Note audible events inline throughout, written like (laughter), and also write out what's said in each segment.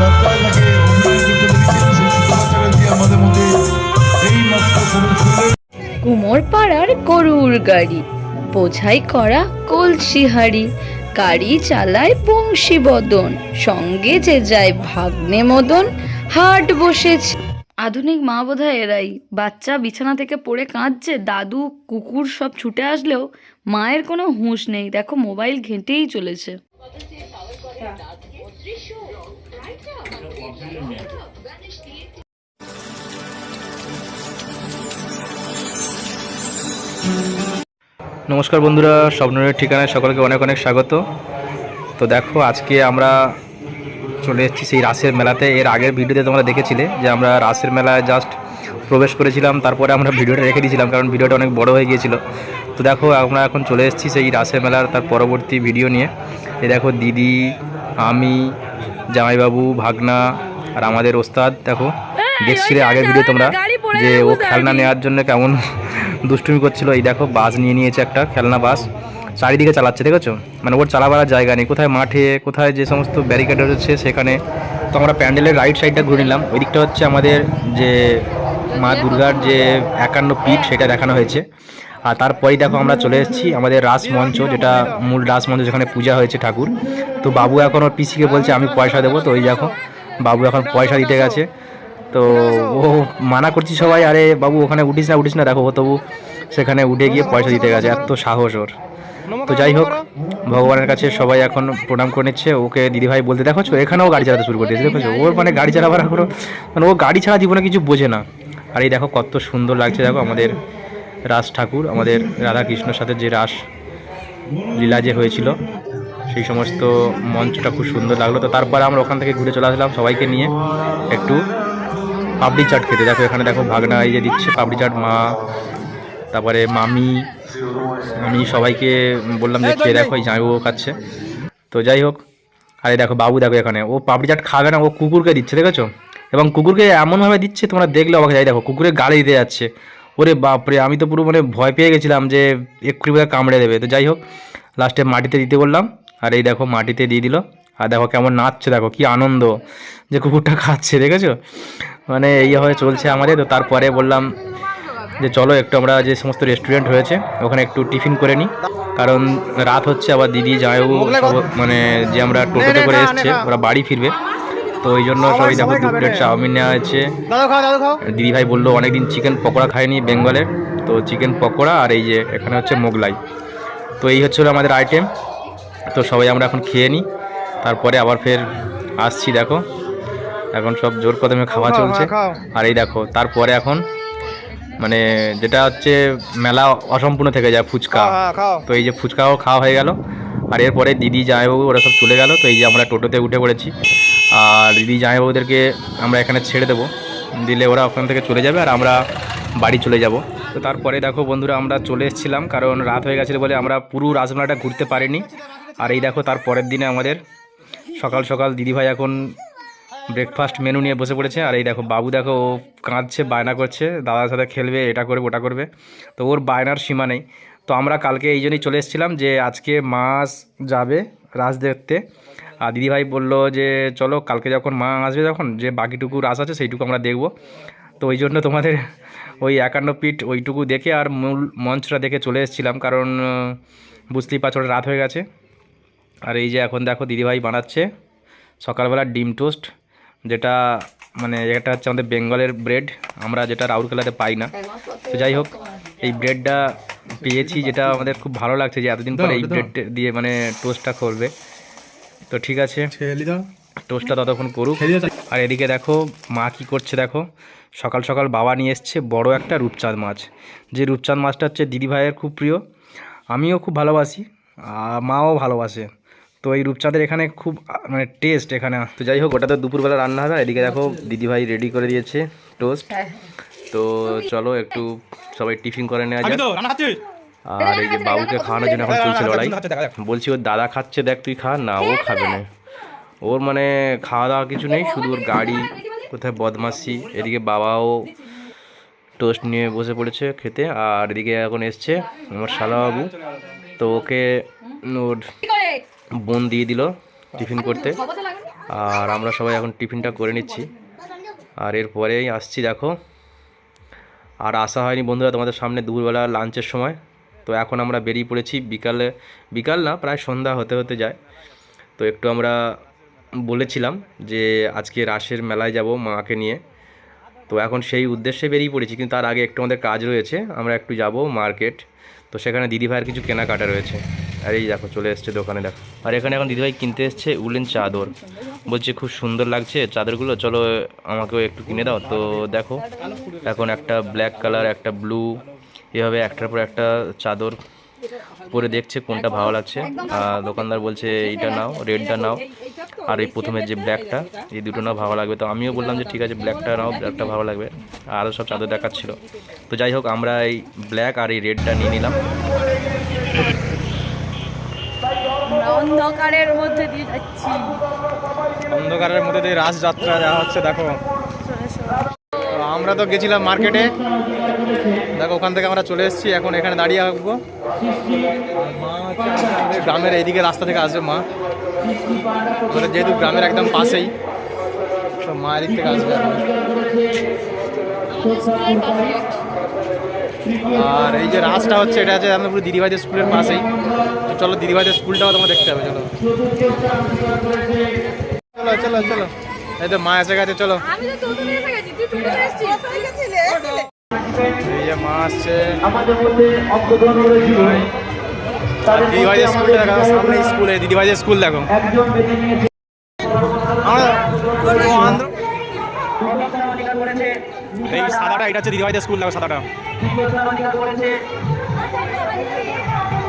বাচ্চায় থাকে অভিনয় করতে পেরেছেন সেই ছোট বাচ্চারা দিয়ে আমাদের মধ্যে এই মাত্র কোনো সুন্দর কুমোর পাড়ার গরুর গাড়ি, বোঝাই করা কলসি হাড়ি গাড়ি চালায় বংশী বদন, সঙ্গে যে যায় ভাগ্নে মদন, হাট বসেছে। আধুনিক মা বোধহয় এরাই, বাচ্চা বিছানা থেকে পড়ে কাঁদছে, দাদু, কুকুর সব ছুটে আসলেও মায়ের কোনো হুঁশ নেই, দেখো মোবাইল ঘেঁটেই চলেছে। নমস্কার বন্ধুরা স্বপ্নের ঠিকানায় সকলকে অনেক অনেক স্বাগত। তো দেখো, আজকে আমরা চলে এসেছি সেই রাসের মেলাতে। এর আগের ভিডিওতে তোমরা দেখেছিলে যে আমরা রাসের মেলায় জাস্ট প্রবেশ করেছিলাম, তারপরে আমরা ভিডিওটা রেখে দিয়েছিলাম, কারণ ভিডিওটা অনেক বড় হয়ে গিয়েছিল। তো দেখো, আমরা এখন চলে এসেছি সেই রাসের মেলার তার পরবর্তী ভিডিও নিয়ে। এ দেখো, দিদি আমি জামাইবাবু ভাগনা আর আমাদের ওস্তাদ দেখো দেখছিলে আগের ভিডিও তোমরা যে ও খেলনা নেওয়ার জন্য কেমন (laughs) দুষ্টুমি করছিল। এই দেখো বাস নিয়ে নিয়েছে একটা খেলনা বাস। চারিদিকে চালাচ্ছে দেখেছ? মানে ওর চালাবার জায়গা নেই। কোথায় মাঠে কোথায় যে সমস্ত ব্যারিকেড হচ্ছে সেখানে। তো আমরা প্যান্ডেলের রাইট সাইডটা ঘুরে নিলাম ওই দিকটা হচ্ছে আমাদের যে মা দুর্গার যে একান্ন পিঠ সেটা দেখানো হয়েছে। আর তারপরেই দেখো আমরা চলে এসেছি আমাদের রাস মঞ্চ, যেটা মূল রাস মঞ্চ যেখানে পূজা হয়েছে ঠাকুর। তো বাবু এখন ওর পিসিকে বলছে, আমি পয়সা দেবো। তো ওই দেখো, বাবু এখন পয়সা দিতে গেছে। তো ও মানা করছি সবাই, আরে বাবু, ওখানে উঠিস না উঠিস না। দেখো তবু সেখানে উঠে গিয়ে পয়সা দিতে গেছে। এত সাহস ওর। তো যাই হোক, ভগবানের কাছে সবাই এখন প্রণাম করে নিচ্ছে। ওকে দিদিভাই বলতে, দেখো এখানেও গাড়ি চালাতে শুরু করে দেখো ওর মানে গাড়ি চালাবার কোনো মানে ও গাড়ি ছাড়া জীবনে কিছু বোঝে না। আর এই দেখো, কত সুন্দর লাগছে, দেখো আমাদের রাস ঠাকুর আমাদের রাধা কৃষ্ণর সাথে যে রাস লীলা যে হয়েছিল সেই সমস্ত মঞ্চটা খুব সুন্দর লাগল। তো তারপরে আমরা ওখান থেকে ঘুরে চলে আসলাম সবাইকে নিয়ে একটু পাপড়ি চাট খেতে। দেখো এখানে দেখো ভাগনা এই যে দিচ্ছে পাপড়ি চাট মা তারপরে মামি আমি সবাইকে বললাম যে খেয়ে দেখো এই জামাইবাবু খাচ্ছে। তো যাই হোক আরে দেখো বাবু দেখো এখানে ও পাপড়ি চাট খাবে না ও কুকুরকে দিচ্ছে দেখেছ? এবং কুকুরকে এমনভাবে দিচ্ছে তোমরা দেখলে অবাক যাই দেখো কুকুরের গাড়ি দিতে যাচ্ছে। ওরে বাপরে আমি তো পুরো মানে ভয় পেয়ে গেছিলাম যে এক্ষুনি বোধহয় কামড়ে দেবে। তো যাই হোক লাস্টে মাটিতে দিতে বললাম আর এই দেখো মাটিতে দিয়ে দিল। আর দেখো কেমন নাচছে দেখো কি আনন্দ যে কুকুরটা খাচ্ছে দেখেছ? মানে এইভাবে চলছে আমাদের। তো তারপরে বললাম যে চলো একটু আমরা যে সমস্ত রেস্টুরেন্ট হয়েছে ওখানে একটু টিফিন করে নিই। কারণ রাত হচ্ছে আবার দিদি সব মানে যে আমরা টোটোতে করে এসছে ওরা বাড়ি ফিরবে। তো ওই জন্য সবাই দেখো দু প্লেট চাউমিন নেওয়া হয়েছে। দিদি ভাই বলল অনেকদিন চিকেন পকোড়া খায়নি বেঙ্গলের। তো চিকেন পকোড়া আর এই যে এখানে হচ্ছে মোগলাই। তো এই হচ্ছিল আমাদের আইটেম তো সবাই আমরা এখন খেয়ে নিই তারপরে আবার ফের আসছি দেখো। এখন সব জোর কদমে খাওয়া চলছে। আর এই দেখো তারপরে এখন মানে যেটা হচ্ছে মেলা অসম্পূর্ণ থেকে যায় ফুচকা। তো এই যে ফুচকাও খাওয়া হয়ে গেল। আর এরপরে দিদি জামাইবাবু, ওরা সব চলে গেল। তো এই যে আমরা টোটোতে উঠে পড়েছি। আর দিদি জামাইবাবুদেরকে আমরা এখানে ছেড়ে দেবো। দিলে ওরা ওখান থেকে চলে যাবে আর আমরা বাড়ি চলে যাব। তো তারপরে দেখো বন্ধুরা, আমরা চলে এসেছিলাম। কারণ রাত হয়ে গেছিল বলে আমরা পুরো রাজমেলাটা ঘুরতে পারিনি। আর এই দেখো তার পরের দিনে আমাদের সকাল সকাল দিদিভাই এখন ব্রেকফাস্ট মেনু নিয়ে বসে পড়েছে। আর এই দেখো বাবু দেখো, ও কাঁদছে, বায়না করছে। দাদার সাথে খেলবে, এটা করবে, ওটা করবে। তো ওর বায়নার সীমা নেই। তো আমরা কালকে এই জন্যই চলে এসেছিলাম যে আজকে মাস যাবে রাস দেখতে। আর দিদিভাই বলল যে চলো কালকে যখন মা আসবে যখন যে বাকিটুকু রাস আছে সেইটুকু আমরা দেখব। তো ওই জন্য তোমাদের ওই একান্ন পিঠ ওইটুকু দেখে আর মূল মঞ্চটা দেখে চলে এসেছিলাম কারণ বুঝতেই পারছ রাত হয়ে গেছে। আর এই যে এখন দেখো দিদিভাই বানাচ্ছে সকালবেলা ডিম টোস্ট যেটা মানে এটা হচ্ছে আমাদের বেঙ্গলের ব্রেড আমরা যেটা রাউরকেলাতে পাই না। তো যাই হোক এই ব্রেডটা পেয়েছি যেটা আমাদের খুব ভালো লাগছে যে এতদিন পরে এই ব্রেড দিয়ে মানে টোস্টটা করবে। তো ঠিক আছে। টোস্টটা ততক্ষণ করুক। আর এদিকে দেখো মা কি করছে দেখো। সকাল সকাল বাবা নিয়ে এসছে বড় একটা রূপচাঁদ মাছ। যে রূপচাঁদ মাছটা হচ্ছে দিদি ভাইয়ের খুব প্রিয়। আমিও খুব ভালোবাসি আর মাও ভালোবাসে। তো এই রূপচাঁদের এখানে খুব মানে টেস্ট এখানে। তো যাই হোক ওটা তো দুপুরবেলা রান্না হবে। এদিকে দেখো দিদিভাই রেডি করে দিয়েছে টোস্ট তো চলো একটু সবাই টিফিন করে নেওয়া যাক। আর এই যে বাবুকে খাওয়ানোর জন্য এখন চলছে লড়াই। বলছি ওর দাদা খাচ্ছে দেখ তুই খা না ও খাবে না। ওর মানে খাওয়া দাওয়া কিছু নেই শুধু ওর গাড়ি কোথায় বদমাসি এদিকে বাবাও টোস্ট নিয়ে বসে পড়েছে খেতে আর এদিকে এখন এসছে আমার শালাবাবু। তো ওকে ওর বোন দিয়ে দিল টিফিন করতে। আর আমরা সবাই এখন টিফিনটা করে নিচ্ছি। আর এরপরেই আসছি দেখো। আর আসা হয়নি বন্ধুরা তোমাদের সামনে দুপুরবেলা লাঞ্চের সময়। তো এখন আমরা বেরিয়ে পড়েছি। বিকালে, বিকাল না, প্রায় সন্ধ্যা হতে হতে যায়। তো একটু আমরা বলেছিলাম যে আজকে রাসের মেলায় যাব মাকে নিয়ে। তো এখন সেই উদ্দেশ্যে বেরিয়ে পড়েছি, কিন্তু তার আগে একটু আমাদের কাজ রয়েছে। আমরা একটু যাব মার্কেট। তো সেখানে দিদিভাইয়ের কিছু কেনাকাটা রয়েছে। আর এই দেখো, চলে এসছে দোকানে, দেখো। আর এখানে এখন দিদিভাই কিনতে এসছে উলেন চাদর। বলছে খুব সুন্দর লাগছে চাদরগুলো। চলো, আমাকেও একটু কিনে দাও। তো দেখো, এখন একটা ব্ল্যাক কালার একটা ব্লু এভাবে একটার পর একটা চাদর পরে দেখছে কোনটা ভালো লাগছে। আর দোকানদার বলছে এইটা নাও রেডটা নাও। আর এই প্রথমের যে ব্ল্যাকটা এই দুটো নাও ভালো লাগবে। তো আমিও বললাম যে ঠিক আছে ব্ল্যাকটা নাও ব্ল্যাকটা ভালো লাগবে। আরও সব চাদর দেখাচ্ছিল। তো যাই হোক আমরা এই ব্ল্যাক আর এই রেডটা নিয়ে নিলাম। অন্ধকারের মধ্যে দিয়ে যাচ্ছি। অন্ধকারের মধ্যে দিয়ে রাসযাত্রা দেওয়া হচ্ছে দেখো। আমরা তো গেছিলাম মার্কেটে। দেখো, ওখান থেকে আমরা চলে এসেছি, এখন এখানে দাঁড়িয়ে আসব গ্রামের এইদিকে রাস্তা থেকে আসবে মা। যেহেতু গ্রামের একদম পাশেই তো মা এদিক থেকে আসবে। আর এই যে রাস্তা হচ্ছে, এটা আছে আমাদের পুরো দিদিভাইদের স্কুলের পাশেই। তো চলো, দিদিভাইদের স্কুলটাও তোমার দেখতে হবে, চলো। চলো চলো চলো। এই তো মা এসে গেছে, চলো। এই যে মা আসছে। দেখো সামনে স্কুলে স্কুল দেখো। এই সাদাটা এটা হচ্ছে দিদিভাইদের স্কুল দেখো সাদাটা।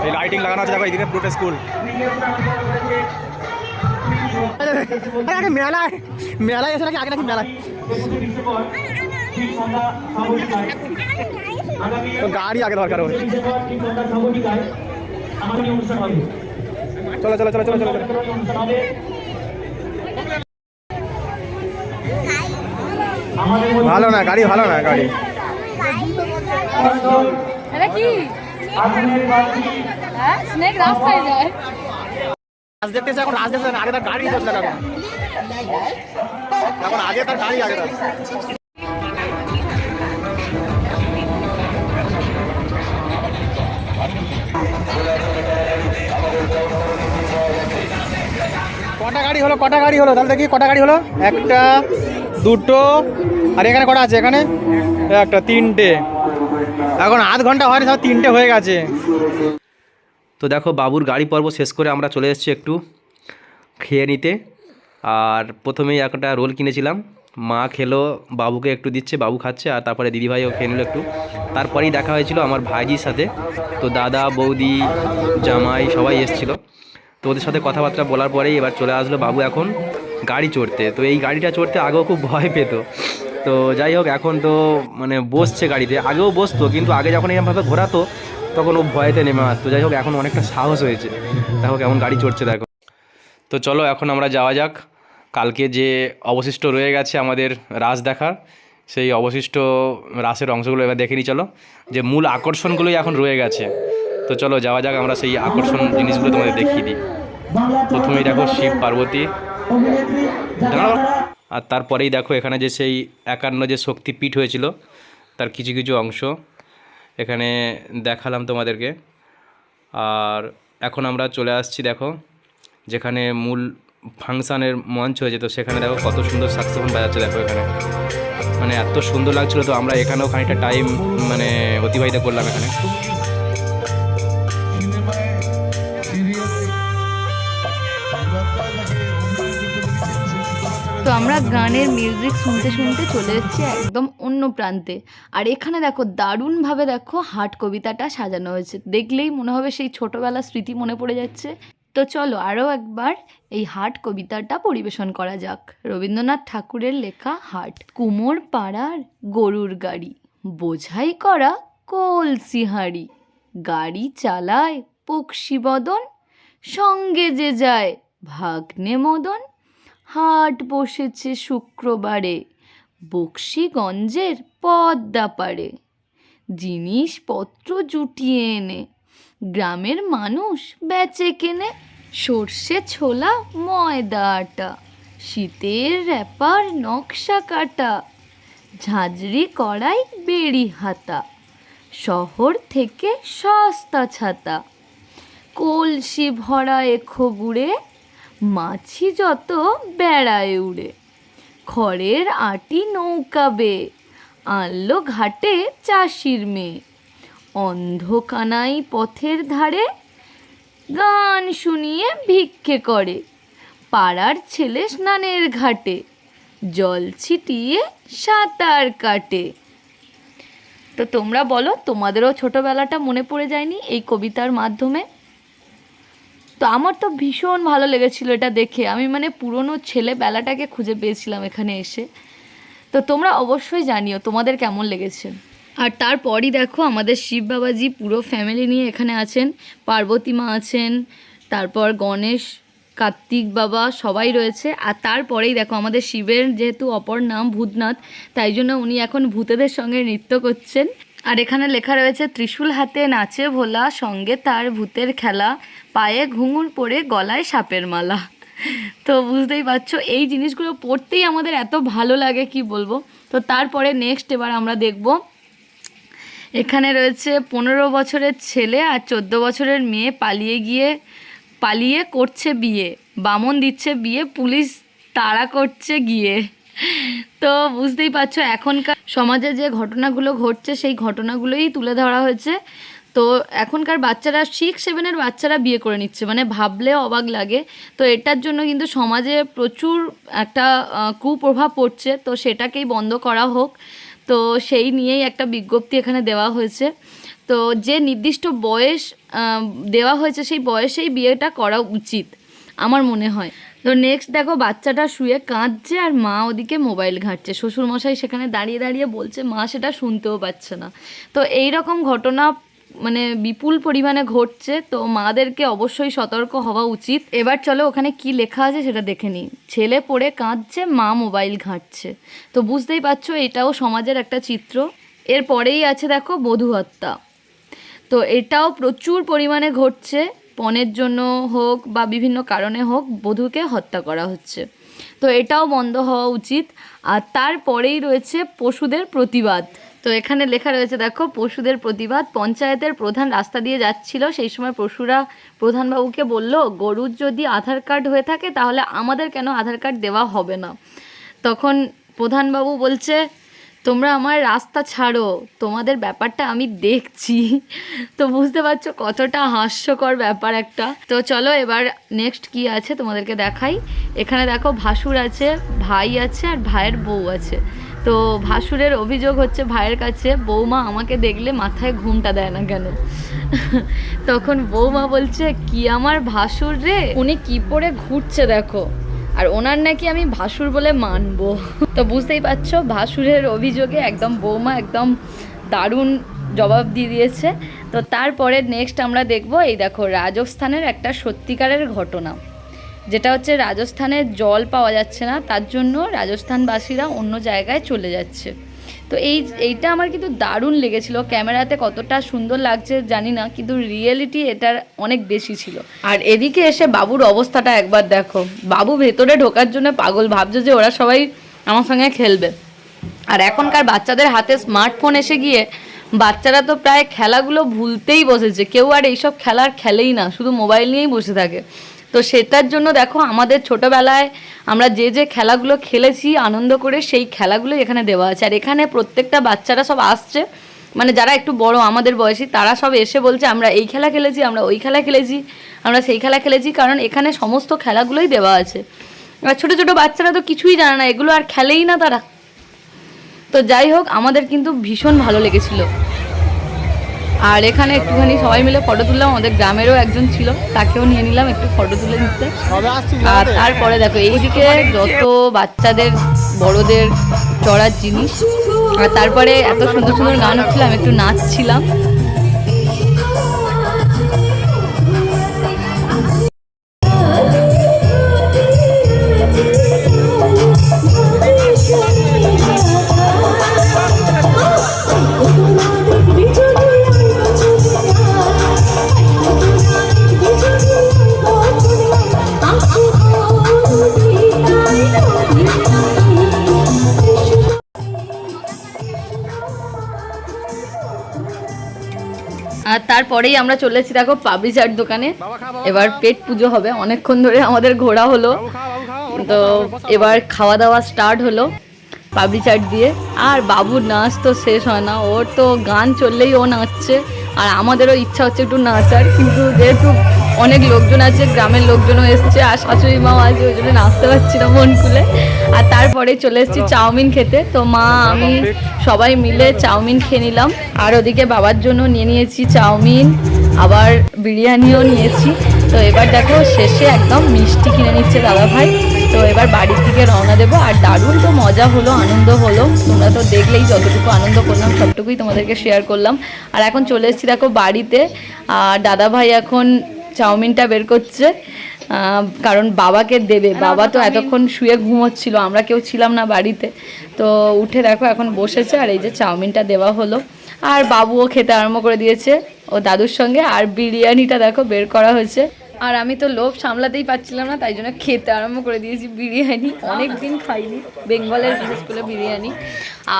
এই লাইটিং লাগানো আছে দেখো পুরোটা স্কুল। আগে মেলায় মেলায় এসে নাকি আগে নাকি মেলায়? গাড়ি আগে দরকার ওর চলো চলো চলো চলো চলো চলো ভালো না গাড়ি ভালো না গাড়ি এটা কি হ্যাঁ স্নেক রাস্তায় যায় রাজ দেখতে এসে এখন রাজ দেখতে না, আগে তার গাড়ি দেখতে এখন এখন আগে তার গাড়ি আগে তার কটা গাড়ি হলো? কটা গাড়ি হলো? তাহলে দেখি কটা গাড়ি হলো। একটা, দুটো, আর এখানে কটা আছে? এখানে? একটা, তিনটে। এখন আধ ঘণ্টা হয়নি, সব তিনটে হয়ে গেছে। তো দেখো, বাবুর গাড়ি পর্ব শেষ করে আমরা চলে এসেছি একটু খেয়ে নিতে। আর প্রথমেই একটা রোল কিনেছিলাম। মা খেলো, বাবুকে একটু দিচ্ছে, বাবু খাচ্ছে, আর তারপরে দিদিভাইও খেয়ে নিল একটু। তারপরেই দেখা হয়েছিল আমার ভাইজির সাথে। তো দাদা, বৌদি, জামাই সবাই এসেছিল। তো ওদের সাথে কথাবার্তা বলার পরেই এবার চলে আসলো বাবু এখন গাড়ি চড়তে। তো এই গাড়িটা চড়তে আগেও খুব ভয় পেত। তো যাই হোক, এখন তো মানে বসছে গাড়িতে। আগেও বসতো, কিন্তু আগে যখন এরকমভাবে ঘোরাতো, তখন ও ভয়েতে নেমে আসতো। যাই হোক, এখন অনেকটা সাহস হয়েছে। দেখো কেমন গাড়ি চড়ছে দেখো। তো চলো, এখন আমরা যাওয়া যাক। কালকে যে অবশিষ্ট রয়ে গেছে আমাদের রাস দেখার, সেই অবশিষ্ট রাসের অংশগুলো এবার দেখে নিই চলো। যে মূল আকর্ষণগুলোই এখন রয়ে গেছে। তো চলো যাওয়া যাক, আমরা সেই আকর্ষণ জিনিসগুলো তোমাদের দেখিয়ে দিই। প্রথমেই দেখো শিব পার্বতী। আর তারপরেই দেখো এখানে যে সেই একান্ন যে শক্তিপীঠ হয়েছিল, তার কিছু কিছু অংশ। এখানে দেখালাম তোমাদেরকে। আর এখন আমরা চলে আসছি দেখো, যেখানে মূল ফাংশানের মঞ্চ হয়েছে। তো সেখানে দেখো কত সুন্দর সাক্সোফোন বাজাচ্ছে দেখো এখানে। মানে এত সুন্দর লাগছিল, তো আমরা এখানেও খানিকটা টাইম মানে অতিবাহিত করলাম এখানে। আমরা গানের মিউজিক শুনতে শুনতে চলে এসেছি একদম অন্য প্রান্তে। আর এখানে দেখো দারুণভাবে দেখো হাট কবিতাটা সাজানো হয়েছে। দেখলেই মনে হবে সেই ছোটবেলার স্মৃতি মনে পড়ে যাচ্ছে। তো চলো আরও একবার এই হাট কবিতাটা পরিবেশন করা যাক। রবীন্দ্রনাথ ঠাকুরের লেখা হাট, কুমোর পাড়ার গরুর গাড়ি, বোঝাই করা কলসি গাড়ি চালায় পক্ষী বদন, সঙ্গে যে যায় ভাগ্নে মদন হাট বসেছে শুক্রবারে, বক্সিগঞ্জের পদ্মা পাড়ে। জিনিসপত্র জুটিয়ে এনে, গ্রামের মানুষ বেচে কেনে সর্ষে ছোলা, ময়দা আটা, শীতের র্যাপার নকশা কাটা, ঝাঁঝরি কড়াই, বেড়ি হাতা, শহর থেকে সস্তা ছাতা, কলসি ভরা এখো গুড়ে মাছি যত বেড়ায় উড়ে, খড়ের আটি নৌকা বে, আনলো ঘাটে চাষির মেয়ে। অন্ধকানাই পথের ধারে গান শুনিয়ে ভিক্ষে করে, পাড়ার ছেলে স্নানের ঘাটে, জল ছিটিয়ে সাঁতার কাটে। তো তোমরা বলো, তোমাদেরও ছোটোবেলাটা মনে পড়ে যায়নি এই কবিতার মাধ্যমে? তো আমার তো ভীষণ ভালো লেগেছিল এটা দেখে। আমি মানে পুরনো ছেলেবেলাটাকে খুঁজে পেয়েছিলাম এখানে এসে। তো তোমরা অবশ্যই জানিও তোমাদের কেমন লেগেছে। আর তারপরই দেখো আমাদের শিব বাবাজি পুরো ফ্যামিলি নিয়ে এখানে আছেন। পার্বতী মা আছেন, তারপর গণেশ, কার্তিক বাবা সবাই রয়েছে। আর তারপরেই দেখো আমাদের শিবের যেহেতু অপর নাম ভূতনাথ, তাই জন্য উনি এখন ভূতেদের সঙ্গে নৃত্য করছেন। আর এখানে লেখা রয়েছে, ত্রিশূল হাতে নাচে ভোলা, সঙ্গে তার ভূতের খেলা, পায়ে ঘুঙুর পরে গলায় সাপের মালা। তো বুঝতেই পারছ, এই জিনিসগুলো পড়তেই আমাদের এত ভালো লাগে, কি বলব? তো তারপরে নেক্সট এবার আমরা দেখব। এখানে রয়েছে, পনেরো বছরের ছেলে আর চোদ্দ বছরের মেয়ে পালিয়ে গিয়ে, পালিয়ে করছে বিয়ে। বামন দিচ্ছে বিয়ে, পুলিশ তাড়া করছে গিয়ে। তো বুঝতেই পারছ, এখনকার সমাজে যে ঘটনাগুলো ঘটছে, সেই ঘটনাগুলোই তুলে ধরা হয়েছে। তো এখনকার বাচ্চারা সিক্স সেভেনের বাচ্চারা বিয়ে করে নিচ্ছে মানে ভাবলেও অবাক লাগে। তো এটার জন্য কিন্তু সমাজে প্রচুর একটা কুপ্রভাব পড়ছে। তো সেটাকেই বন্ধ করা হোক। তো সেই নিয়েই একটা বিজ্ঞপ্তি এখানে দেওয়া হয়েছে। তো যে নির্দিষ্ট বয়স দেওয়া হয়েছে, সেই বয়সেই বিয়েটা করা উচিত, আমার মনে হয়। তো নেক্সট দেখো বাচ্চাটা শুয়ে কাঁদছে আর মা ওদিকে মোবাইল ঘাঁটছে। শ্বশুরমশাই সেখানে দাঁড়িয়ে দাঁড়িয়ে বলছে, মা, সেটা শুনতেও পাচ্ছে না। তো এই রকম ঘটনা মানে বিপুল পরিমাণে ঘটছে, তো মাদেরকে অবশ্যই সতর্ক হওয়া উচিত। এবার চলো ওখানে কি লেখা আছে সেটা দেখে নিই। ছেলে পড়ে কাঁদছে, মা মোবাইল ঘাঁটছে। তো বুঝতেই পারছ, এটাও সমাজের একটা চিত্র। এরপরেই আছে দেখো বধূ হত্যা। তো এটাও প্রচুর পরিমাণে ঘটছে। পণের জন্য হোক বা বিভিন্ন কারণে হোক বধূকে হত্যা করা হচ্ছে। তো এটাও বন্ধ হওয়া উচিত। আর তারপরেই রয়েছে পশুদের প্রতিবাদ। তো এখানে লেখা রয়েছে, দেখো, পশুদের প্রতিবাদ। পঞ্চায়েতের প্রধান রাস্তা দিয়ে যাচ্ছিল। সেই সময় পশুরা প্রধানবাবুকে বলল, গরুর যদি আধার কার্ড হয়ে থাকে তাহলে আমাদের কেন আধার কার্ড দেওয়া হবে না? তখন প্রধানবাবু বলছে তোমরা আমার রাস্তা ছাড়ো, তোমাদের ব্যাপারটা আমি দেখছি। তো বুঝতে পারছ কতটা হাস্যকর ব্যাপার একটা। তো চলো এবার নেক্সট কি আছে তোমাদেরকে দেখাই। এখানে দেখো ভাসুর আছে, ভাই আছে আর ভাইয়ের বউ আছে। তো ভাসুরের অভিযোগ হচ্ছে ভাইয়ের কাছে, বৌমা আমাকে দেখলে মাথায় ঘুমটা দেয় না কেন? তখন বৌমা বলছে, কি আমার ভাসুর রে? উনি কি পরে ঘুরছে দেখো। আর ওনার নাকি আমি ভাসুর বলে মানবো। তো বুঝতেই পারছ, ভাসুরের অভিযোগে একদম বৌমা একদম দারুণ জবাব দিয়ে দিয়েছে। তো তারপরে নেক্সট আমরা দেখব, এই দেখো, রাজস্থানের একটা সত্যিকারের ঘটনা। যেটা হচ্ছে রাজস্থানে জল পাওয়া যাচ্ছে না, তার জন্য রাজস্থানবাসীরা অন্য জায়গায় চলে যাচ্ছে। তো এই, এইটা আমার কিন্তু দারুণ লেগেছিল। ক্যামেরাতে কতটা সুন্দর লাগছে জানি না, কিন্তু রিয়েলিটি এটার অনেক বেশি ছিল। আর এদিকে এসে বাবুর অবস্থাটা একবার দেখো। বাবু ভেতরে ঢোকার জন্য পাগল, ভাবছে যে ওরা সবাই আমার সঙ্গে খেলবে। আর এখনকার বাচ্চাদের হাতে স্মার্টফোন এসে গিয়ে বাচ্চারা তো প্রায় খেলাগুলো ভুলতেই বসেছে। কেউ আর এইসব খেলার খেলেই না, শুধু মোবাইল নিয়েই বসে থাকে। তো সেটার জন্য দেখো আমাদের ছোটবেলায় আমরা যে যে খেলাগুলো খেলেছি, আনন্দ করে সেই খেলাগুলো এখানে দেওয়া আছে। আর এখানে প্রত্যেকটা বাচ্চারা সব আসছে। মানে যারা একটু বড়, আমাদের বয়সী, তারা সব এসে বলছে, আমরা এই খেলা খেলেছি, আমরা ওই খেলা খেলেছি, আমরা সেই খেলা খেলেছি। কারণ এখানে সমস্ত খেলাগুলোই দেওয়া আছে। আর ছোটো ছোটো বাচ্চারা তো কিছুই জানে না, এগুলো আর খেলেই না তারা। তো যাই হোক, আমাদের কিন্তু ভীষণ ভালো লেগেছিল। আর এখানে একটুখানি সবাই মিলে ফটো তুললাম আমাদের গ্রামেরও একজন ছিল তাকেও নিয়ে নিলাম একটু ফটো তুলে নিতে আর তারপরে দেখো এইদিকে যত বাচ্চাদের বড়দের চড়ার জিনিস আর তারপরে এত সুন্দর সুন্দর গান হচ্ছিলাম আমি একটু নাচছিলাম। তারপরেই আমরা চলে এসেছি দেখো পাবলি চাট দোকানে। এবার পেট পুজো হবে, অনেকক্ষণ ধরে আমাদের ঘোরা হলো। তো এবার খাওয়া দাওয়া স্টার্ট হলো পাবলি চাট দিয়ে। আর বাবুর নাচ তো শেষ হয় না, ওর তো গান চললেই ও নাচছে। আর আমাদেরও ইচ্ছা হচ্ছে একটু নাচার, কিন্তু যেহেতু অনেক লোকজন আছে, গ্রামের লোকজনও এসছে আর শাশুড়ি মাও আছে, ওই জন্য নাচতে পারছি না মন খুলে। আর তারপরে চলে এসেছি চাউমিন খেতে। তো মা, আমি সবাই মিলে চাউমিন খেয়ে নিলাম। আর ওদিকে বাবার জন্য নিয়ে নিয়েছি চাউমিন, আবার বিরিয়ানিও নিয়েছি। তো এবার দেখো, শেষে একদম মিষ্টি কিনে নিচ্ছে দাদা ভাই। তো এবার বাড়ির দিকে রওনা দেবো। আর দারুণ তো মজা হলো, আনন্দ হলো। তোমরা তো দেখলেই যতটুকু আনন্দ করলাম, সবটুকুই তোমাদেরকে শেয়ার করলাম। আর এখন চলে এসেছি দেখো বাড়িতে। আর দাদা ভাই এখন চাউমিনটা বের করছে। কারণ বাবাকে দেবে। বাবা তো এতক্ষণ শুয়ে ঘুমোচ্ছিল। আমরা কেউ ছিলাম না বাড়িতে। তো উঠে দেখো এখন বসেছে। আর এই যে চাউমিনটা দেওয়া হলো। আর বাবুও খেতে আরম্ভ করে দিয়েছে। ও দাদুর সঙ্গে। আর বিরিয়ানিটা দেখো বের করা হয়েছে। আর আমি তো লোভ সামলাতেই পারছিলাম না তাই জন্য খেতে আরম্ভ করে দিয়েছি বিরিয়ানি। অনেক দিন খাইনি। বেঙ্গলের বিশেষ করে বিরিয়ানি।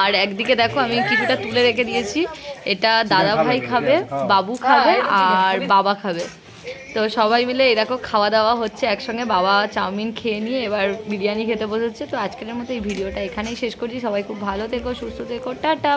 আর একদিকে দেখো আমি কিছুটা তুলে রেখে দিয়েছি। এটা দাদা ভাই খাবে বাবু খাবে আর বাবা খাবে। তো সবাই মিলে এরকম খাওয়া দাওয়া হচ্ছে, একসঙ্গে বাবা চাউমিন খেয়ে নিয়ে এবার বিরিয়ানি খেতে বসেছে। তো আজকের মতো এই ভিডিওটা এখানেই শেষ করছি। সবাই খুব ভালো থেকো, সুস্থ থেকো, টাটা।